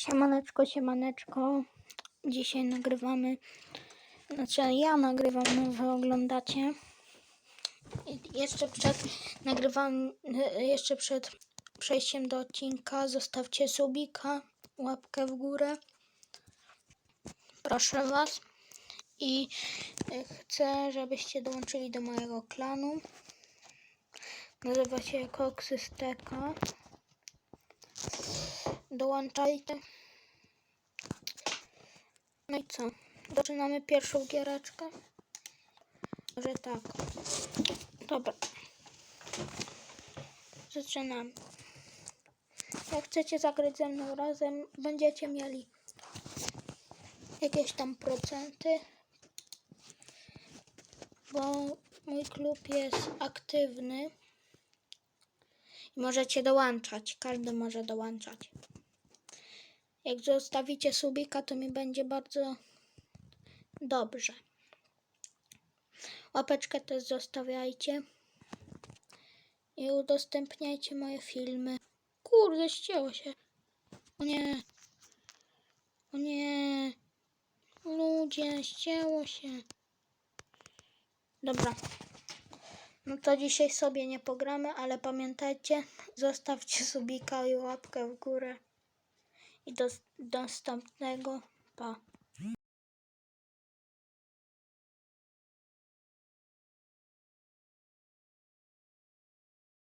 Siemaneczko, siemaneczko. Dzisiaj nagrywamy, znaczy ja nagrywam, wy oglądacie. Jeszcze przed nagrywam, jeszcze przed przejściem do odcinka zostawcie subika, łapkę w górę. Proszę was. I y, chcę, żebyście dołączyli do mojego klanu. Nazywa się Koksysteka. Dołączajcie. No i co? Zaczynamy pierwszą giereczkę? Może tak. Dobra. Zaczynamy. Jak chcecie zagrać ze mną razem, będziecie mieli jakieś tam procenty, bo mój klub jest aktywny i możecie dołączać. Każdy może dołączać. Jak zostawicie subika, to mi będzie bardzo dobrze. Łapeczkę też zostawiajcie i udostępniajcie moje filmy. Kurde, ścięło się. O nie. O nie. Ludzie, ścięło się. Dobra. No to dzisiaj sobie nie pogramy, ale pamiętajcie, zostawcie subika i łapkę w górę. I do, następnego. Pa.